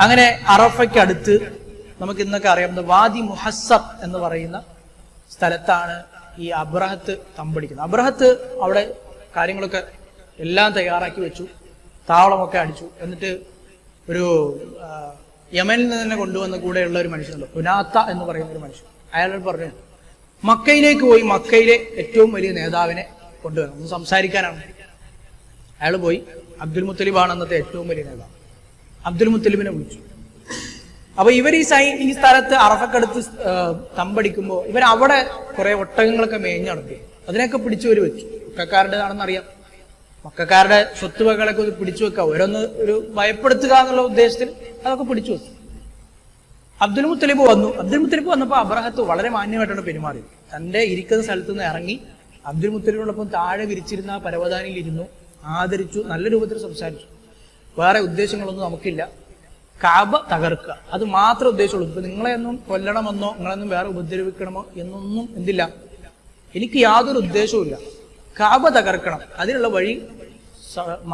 അങ്ങനെ അറഫയ്ക്കടുത്ത് നമുക്ക് ഇന്നൊക്കെ അറിയാവുന്ന വാദി മുഹസ്സബ് എന്ന് പറയുന്ന സ്ഥലത്താണ് ഈ അബ്രഹത്ത് തമ്പടിക്കുന്നത്. അബ്രഹത്ത് അവിടെ കാര്യങ്ങളൊക്കെ എല്ലാം തയ്യാറാക്കി വെച്ചു. താവളമൊക്കെ അടിച്ചു. എന്നിട്ട് ഒരു യമനിൽ നിന്ന് തന്നെ കൊണ്ടുവന്ന കൂടെയുള്ള ഒരു മനുഷ്യനുണ്ട്. പുനാത്ത എന്ന് പറയുന്ന ഒരു മനുഷ്യൻ. അയാളോട് പറഞ്ഞു മക്കയിലേക്ക് പോയി മക്കയിലെ ഏറ്റവും വലിയ നേതാവിനെ കൊണ്ടുവരണം. ഒന്ന് സംസാരിക്കാനാണ്. അയാൾ പോയി. അബ്ദുൽ മുത്തലിബാണ് അന്നത്തെ ഏറ്റവും വലിയ നേതാവ്. അബ്ദുൽ മുത്തലിബിനെ വിളിച്ചു. അപ്പൊ ഇവർ ഈ സൈ ഈ സ്ഥലത്ത് അറഫക്കടുത്ത് തമ്പടിക്കുമ്പോൾ ഇവർ അവിടെ കുറെ ഒട്ടകങ്ങളൊക്കെ മേഞ്ഞു നടത്തി. അതിനൊക്കെ പിടിച്ചു ഒരു വെച്ചു. മക്കാരുടേതാണെന്ന് അറിയാം. മക്കാരുടെ സ്വത്തുവകളൊക്കെ ഒന്ന് പിടിച്ചു വെക്കുക ഓരോന്ന് ഒരു ഭയപ്പെടുത്തുക എന്നുള്ള ഉദ്ദേശത്തിൽ അതൊക്കെ പിടിച്ചു വെച്ചു. അബ്ദുൽ മുത്തലിബ് വന്നു. അബ്ദുൽ മുത്തലിബ് വന്നപ്പോൾ അബ്രഹത്ത് വളരെ മാന്യമായിട്ടാണ് പെരുമാറിയത് തന്റെ ഇരിക്കുന്ന സ്ഥലത്ത് നിന്ന് ഇറങ്ങി അബ്ദുൽ മുത്തലിബിനോടൊപ്പം താഴെ വിരിച്ചിരുന്ന പരവതാനിയിൽ ഇരുന്നു. ആദരിച്ചു. നല്ല രൂപത്തിൽ സംസാരിച്ചു. വേറെ ഉദ്ദേശങ്ങളൊന്നും നമുക്കില്ല. കാബ തകർക്കുക. അത് മാത്രമേ ഉദ്ദേശമുള്ളൂ ഇപ്പൊ നിങ്ങളെയൊന്നും കൊല്ലണമെന്നോ നിങ്ങളെയൊന്നും വേറെ ഉപദ്രവിക്കണമോ എന്നൊന്നും എന്തില്ല. എനിക്ക് യാതൊരു ഉദ്ദേശവുമില്ല കാബ തകർക്കണം. അതിനുള്ള വഴി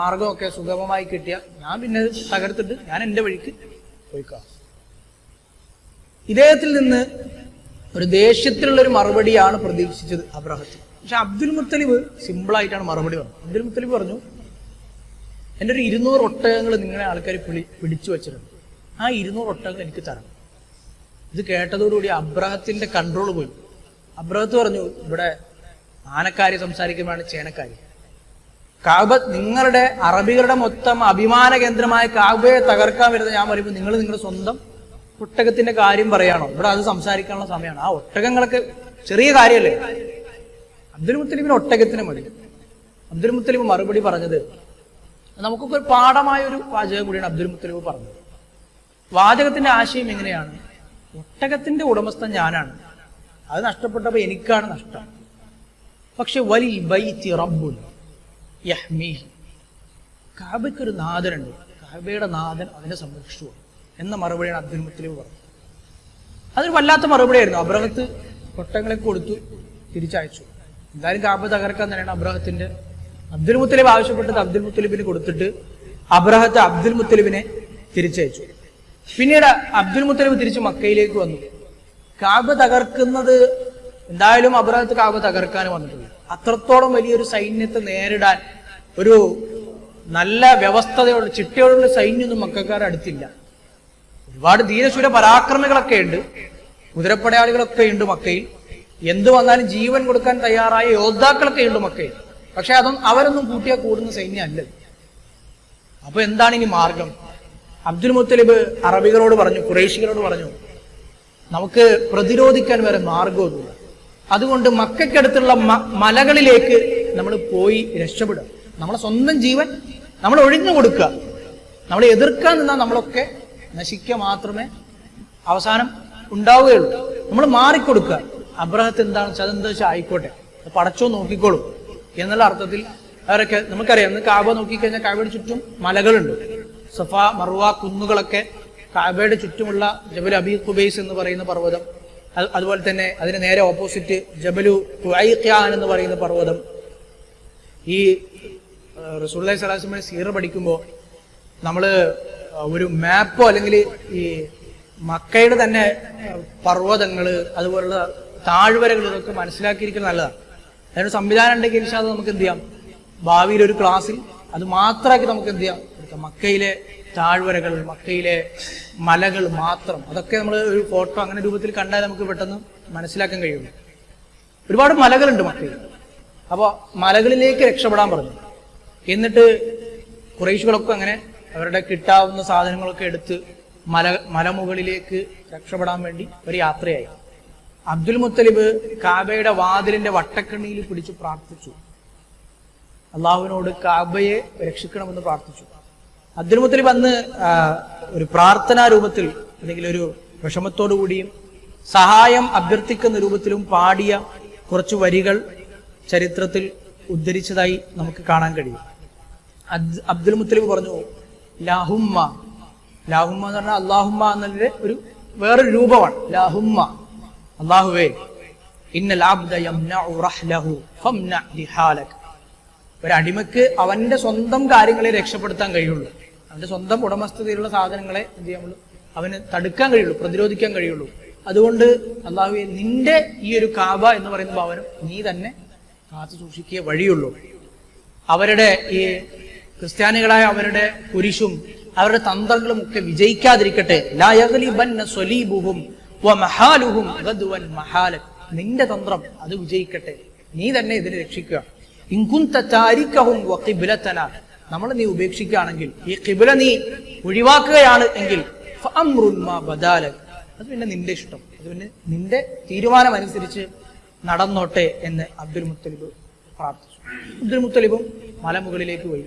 മാർഗമൊക്കെ സുഗമമായി കിട്ടിയ ഞാൻ പിന്നെ തകർത്തിട്ട് ഞാൻ എന്റെ വഴിക്ക് പോയിക്കാം. ഇദ്ദേഹത്തിൽ നിന്ന് ഒരു ദേഷ്യത്തിലുള്ള ഒരു മറുപടിയാണ് പ്രതീക്ഷിച്ചത് അബ്രഹത്തിൽ. പക്ഷെ അബ്ദുൽ മുത്തലിബ് സിമ്പിൾ ആയിട്ടാണ് മറുപടി പറഞ്ഞത്. അബ്ദുൽ മുത്തലിബ് പറഞ്ഞു എന്റെ ഒരു ഇരുന്നൂറ് ഒട്ടകങ്ങൾ നിങ്ങളെ ആൾക്കാർ പിടി പിടിച്ചു വെച്ചിട്ടുണ്ട്. ആ ഇരുന്നൂറ് ഒട്ടകങ്ങൾ എനിക്ക് തരണം. ഇത് കേട്ടതോടുകൂടി അബ്രഹത്തിന്റെ കൺട്രോൾ പോയി. അബ്രഹത്ത് പറഞ്ഞു ഇവിടെ ആനക്കാരി സംസാരിക്കുമ്പോഴാണ് ചേനക്കാരി. കാബ നിങ്ങളുടെ അറബികളുടെ മൊത്തം അഭിമാന കേന്ദ്രമായ കാബയെ തകർക്കാൻ വരുന്നത് ഞാൻ പറയുമ്പോൾ നിങ്ങൾ നിങ്ങളുടെ സ്വന്തം ഒട്ടകത്തിന്റെ കാര്യം പറയാണോ? ഇവിടെ അത് സംസാരിക്കാനുള്ള സമയമാണ്. ആ ഒട്ടകങ്ങളൊക്കെ ചെറിയ കാര്യമല്ലേ അബ്ദുൽ മുത്തലിബിന് ഒട്ടകത്തിന് മതി അബ്ദുൽ മുത്തലിബ് മറുപടി പറഞ്ഞത് നമുക്കൊക്കെ ഒരു പാഠമായ ഒരു വാചകം കൂടിയാണ് അബ്ദുൽ മുത്തലിബ് പറഞ്ഞത്. വാചകത്തിന്റെ ആശയം എങ്ങനെയാണ്? ഒട്ടകത്തിന്റെ ഉടമസ്ഥൻ ഞാനാണ്. അത് നഷ്ടപ്പെട്ടപ്പോൾ എനിക്കാണ് നഷ്ടം. പക്ഷെ വലി ബൈത്തി റബ്ബുൽ യഹ്മീ നാഥനുണ്ട്. കാബയുടെ നാഥൻ അതിനെ സംരക്ഷിച്ചു. എന്ന മറുപടിയാണ് അബ്ദുൽ മുത്തലിബ് പറഞ്ഞത്. അതൊരു വല്ലാത്ത മറുപടിയായിരുന്നു. അബ്രഹത്ത് ഒട്ടകങ്ങളെ കൊടുത്തു തിരിച്ചയച്ചു. എന്തായാലും കാബ തകർക്കാൻ തന്നെയാണ് അബ്രഹത്തിന്റെ അബ്ദുൽ മുത്തലിബ് ആവശ്യപ്പെട്ടത് അബ്ദുൽ മുത്തലിബിന് കൊടുത്തിട്ട് അബ്രഹത്ത് അബ്ദുൽ മുത്തലിബിനെ തിരിച്ചയച്ചു. പിന്നീട് അബ്ദുൽ മുത്തലിബ് തിരിച്ച് മക്കയിലേക്ക് വന്നു. കാബ് തകർക്കുന്നത് എന്തായാലും അബ്രഹത്ത് കാബ് തകർക്കാൻ വന്നിട്ടുണ്ട്. അത്രത്തോളം വലിയൊരു സൈന്യത്തെ നേരിടാൻ ഒരു നല്ല വ്യവസ്ഥതയോട് ചിട്ടയോടുള്ള സൈന്യമൊന്നും മക്കാരുടെ അടുത്തില്ല. ഒരുപാട് ധീരശൂര പരാക്രമികളൊക്കെ ഉണ്ട്. കുതിരപ്പടയാളികളൊക്കെ ഉണ്ട് മക്കയിൽ. എന്തു വന്നാലും ജീവൻ കൊടുക്കാൻ തയ്യാറായ യോദ്ധാക്കളൊക്കെ ഉണ്ട് മക്കയിൽ. പക്ഷെ അതൊന്നും അവരൊന്നും കൂട്ടിയാൽ കൂടുന്ന സൈന്യമല്ല. അപ്പൊ എന്താണ് ഇനി മാർഗം? അബ്ദുൽ മുത്തലിബ് അറബികളോട് പറഞ്ഞു കുറേശികളോട് പറഞ്ഞു നമുക്ക് പ്രതിരോധിക്കാൻ വരെ മാർഗമൊന്നുമില്ല. അതുകൊണ്ട് മക്കൾക്കടുത്തുള്ള മലകളിലേക്ക് നമ്മൾ പോയി രക്ഷപ്പെടുക. നമ്മളെ സ്വന്തം ജീവൻ നമ്മൾ ഒഴിഞ്ഞു കൊടുക്കുക. നമ്മൾ എതിർക്കാൻ നിന്നാൽ നമ്മളൊക്കെ നശിക്കുക മാത്രമേ അവസാനം ഉണ്ടാവുകയുള്ളൂ. നമ്മൾ മാറിക്കൊടുക്കുക. അബ്രഹത്ത് എന്താണെന്ന് വെച്ചാൽ അതെന്താ വെച്ചാൽ ആയിക്കോട്ടെ. പടച്ചോ നോക്കിക്കോളും. എന്നുള്ള അർത്ഥത്തിൽ അവരൊക്കെ നമുക്കറിയാം. ഇന്ന് കാബ നോക്കിക്കഴിഞ്ഞാൽ കാബയുടെ ചുറ്റും മലകളുണ്ട്. സഫ മറുവ കുന്നുകളൊക്കെ കാബയുടെ ചുറ്റുമുള്ള ജബൽ അബി ഖുബൈസ് എന്ന് പറയുന്ന പർവതം. അതുപോലെ തന്നെ അതിന് നേരെ ഓപ്പോസിറ്റ് ജബലു ഖുഐഖ്യാൻ എന്ന് പറയുന്ന പർവതം. ഈ റസൂള്ളി സ്വലാസ്മെ സീറ പഠിക്കുമ്പോൾ നമ്മൾ ഒരു മാപ്പോ അല്ലെങ്കിൽ ഈ മക്കയുടെ തന്നെ പർവതങ്ങൾ അതുപോലുള്ള താഴ്വരകൾ ഇതൊക്കെ മനസ്സിലാക്കിയിരിക്കുന്നത് നല്ലതാണ്. അതിനൊരു സംവിധാനം ഉണ്ടെങ്കിൽ ഇൻഷാ അല്ലാ നമുക്ക് എന്ത് ചെയ്യാം? ഭാവിയിൽ ഒരു ക്ലാസ്സിൽ അത് മാത്രമാക്കി നമുക്ക് എന്ത് ചെയ്യാം? മക്കയിലെ താഴ്വരകൾ മക്കയിലെ മലകൾ മാത്രം അതൊക്കെ നമ്മൾ ഒരു ഫോട്ടോ അങ്ങനെ രൂപത്തിൽ കണ്ടാൽ നമുക്ക് പെട്ടെന്ന് മനസ്സിലാക്കാൻ കഴിയുള്ളൂ. ഒരുപാട് മലകളുണ്ട് മക്കയിൽ. അപ്പോൾ മലകളിലേക്ക് രക്ഷപ്പെടാൻ പറഞ്ഞു. എന്നിട്ട് കുറേശുകളൊക്കെ അങ്ങനെ അവരുടെ കിട്ടാവുന്ന സാധനങ്ങളൊക്കെ എടുത്ത് മല മലമുകളിലേക്ക് രക്ഷപ്പെടാൻ വേണ്ടി ഒരു യാത്രയായി. അബ്ദുൽ മുത്തലിബ് കാബയുടെ വാതിലിന്റെ വട്ടക്കണ്ണിയിൽ പിടിച്ച് പ്രാർത്ഥിച്ചു. അള്ളാഹുവിനോട് കാബയെ രക്ഷിക്കണമെന്ന് പ്രാർത്ഥിച്ചു. അബ്ദുൽ മുത്തലിബ് അന്ന് ഒരു പ്രാർത്ഥനാ രൂപത്തിൽ അല്ലെങ്കിൽ ഒരു വിഷമത്തോടു കൂടിയും സഹായം അഭ്യർത്ഥിക്കുന്ന രൂപത്തിലും പാടിയ കുറച്ച് വരികൾ ചരിത്രത്തിൽ ഉദ്ധരിച്ചതായി നമുക്ക് കാണാൻ കഴിയും. അബ്ദുൽ മുത്തലിബ് പറഞ്ഞു ലാഹുമ്മ. ലാഹുമ്മ എന്ന് പറഞ്ഞാൽ അള്ളാഹുമ്മ എന്നതിന്റെ ഒരു വേറൊരു രൂപമാണ്. ലാഹുമ്മ. അള്ളാഹുവേ ഒരു അടിമക്ക് അവന്റെ സ്വന്തം കാര്യങ്ങളെ രക്ഷപ്പെടുത്താൻ കഴിയുള്ളൂ. അവന്റെ സ്വന്തം ഉടമസ്ഥതയിലുള്ള സാധനങ്ങളെ എന്ത് ചെയ്യാൻ അവന് തടുക്കാൻ കഴിയുള്ളൂ പ്രതിരോധിക്കാൻ കഴിയുള്ളൂ. അതുകൊണ്ട് അള്ളാഹുവെ നിന്റെ ഈ ഒരു കാബ എന്ന് പറയുന്ന ഭവനം നീ തന്നെ കാത്തു സൂക്ഷിക്കുക വഴിയുള്ളൂ. അവരുടെ ഈ ക്രിസ്ത്യാനികളായ അവരുടെ കുരിശും അവരുടെ തന്ത്രങ്ങളും ഒക്കെ വിജയിക്കാതിരിക്കട്ടെ. നിന്റെ തന്ത്രം അത് വിജയിക്കട്ടെ. നീ തന്നെ ഇതിനെ രക്ഷിക്കുക. വഖിബ്ലതന നമ്മൾ നീ ഉപേക്ഷിക്കുകയാണെങ്കിൽ ഈ കിബില നീ ഒഴിവാക്കുകയാണ് എങ്കിൽ. അത് പിന്നെ നിന്റെ ഇഷ്ടം. അത് പിന്നെ നിന്റെ തീരുമാനം അനുസരിച്ച് നടന്നോട്ടെ എന്ന് അബ്ദുൽ മുത്തലിബ് പ്രാർത്ഥിച്ചു. അബ്ദുൽ മുത്തലിബും മലമുകളിലേക്ക് പോയി.